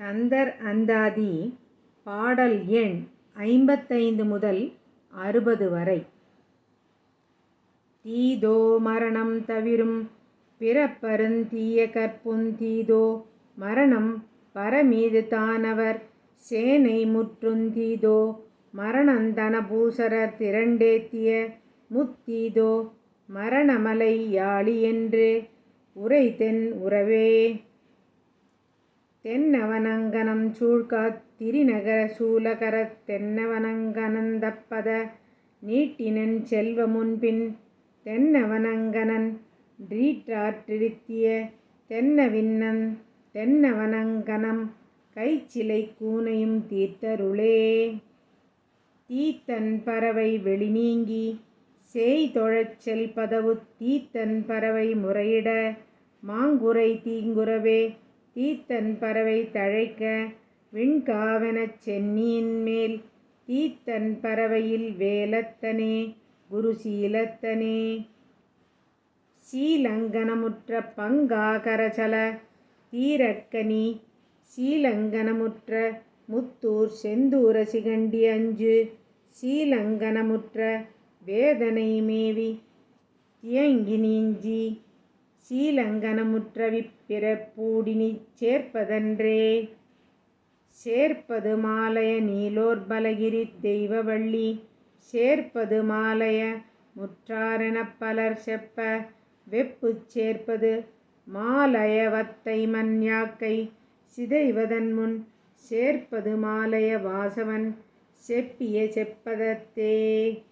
கந்தர் அந்தாதி பாடல் எண் ஐம்பத்தைந்து முதல் அறுபது வரை. தீதோ மரணம் தவிரும் பிறப்பருந்தீய கற்புந்தீதோ மரணம் பரமீது தானவர் சேனை முற்றுந் தீதோ மரணந்தன பூசரர் திரண்டேத்திய முத்தீதோ மரணமலை யாழி என்று உரைத்தென் உறவே. தென்னவனங்கனம் சூழ்காத் திரிநகர சூலகரத் தென்னவனங்கனந்தப்பத நீட்டினன் செல்வ முன்பின் தென்னவனங்கனன் றீற்றாற்றிருத்திய தென்னவின்னன் தென்னவனங்கனம் கைச்சிலை கூனையும் தீர்த்தருளே. தீத்தன் பறவை வெளிநீங்கி சேய் தொழச் பதவுத் தீத்தன் பறவை முறையிட மாங்குரை தீங்குறவே ஈத்தன் பறவை தழைக்க விண்காவனச் சென்னியின் மேல் ஈத்தன் பறவையில் வேலத்தனே குருசீலத்தனே சீலங்கனமுற்ற பங்காகரசல தீரக்கனி சீலங்கனமுற்ற முத்தூர் செந்தூர சிகண்டி அஞ்சு சீலங்கனமுற்ற வேதனை மேவி தியங்கி நீஞ்சி சீலங்கனமுற்றவிப்பிறப்பூடினிச் சேர்ப்பதன்றே. சேர்ப்பது மாலய நீலோர்பலகிரி தெய்வவள்ளி. சேர்ப்பது மாலய முற்றாரெனப் பலர் செப்ப. வெப்புச் சேர்ப்பது மாலயவத்தை மன்யாக்கை. சிதைவதன் முன் சேர்ப்பது மாலய வாசவன். செப்பிய செப்பதத்தே.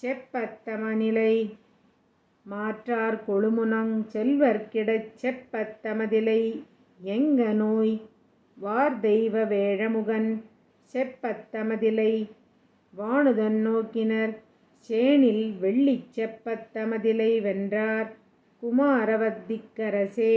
செப்பத்தமநிலை மாற்றார் கொழுமுனங் செல்வர்க்கிடச் செப்பத்தமதிலை எங்க நோய்? வார்தெய்வ வேழமுகன் செப்பத்தமதிலை வாணுதன் நோக்கினர். சேணில் வெள்ளிச் செப்பத்தமதிலை வென்றார் குமாரவத்திக்கரசே